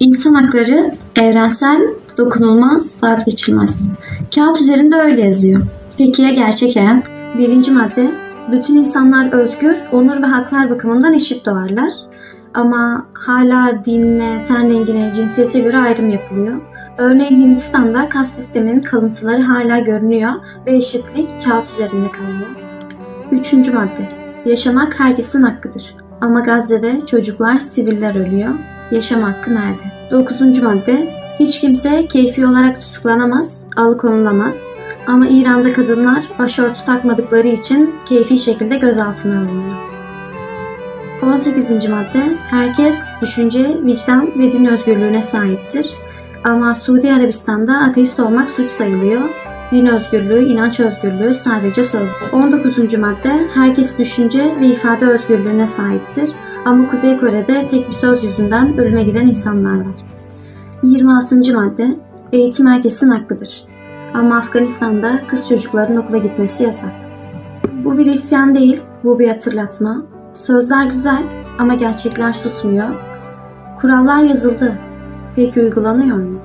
İnsan hakları evrensel, dokunulmaz, vazgeçilmez. Kağıt üzerinde öyle yazıyor. Peki ya gerçek hayat? Birinci madde, bütün insanlar özgür, onur ve haklar bakımından eşit doğarlar. Ama hala dinle, ten rengine, cinsiyete göre ayrım yapılıyor. Örneğin Hindistan'da kas sisteminin kalıntıları hala görünüyor ve eşitlik kağıt üzerinde kalıyor. Üçüncü madde, yaşamak herkesin hakkıdır. Ama Gazze'de çocuklar, siviller ölüyor. Yaşam hakkı nerede? Dokuzuncu madde, hiç kimse keyfi olarak tutuklanamaz, alıkonulamaz. Ama İran'da kadınlar başörtü takmadıkları için keyfi şekilde gözaltına alınıyor. 18. madde, herkes düşünce, vicdan ve din özgürlüğüne sahiptir. Ama Suudi Arabistan'da ateist olmak suç sayılıyor. Din özgürlüğü, inanç özgürlüğü sadece söz. 19. madde, herkes düşünce ve ifade özgürlüğüne sahiptir. Ama Kuzey Kore'de tek bir söz yüzünden ölüme giden insanlar var. 26. madde, eğitim herkesin hakkıdır. Ama Afganistan'da kız çocukların okula gitmesi yasak. Bu bir isyan değil, bu bir hatırlatma. Sözler güzel ama gerçekler susmuyor. Kurallar yazıldı. Peki uygulanıyor mu?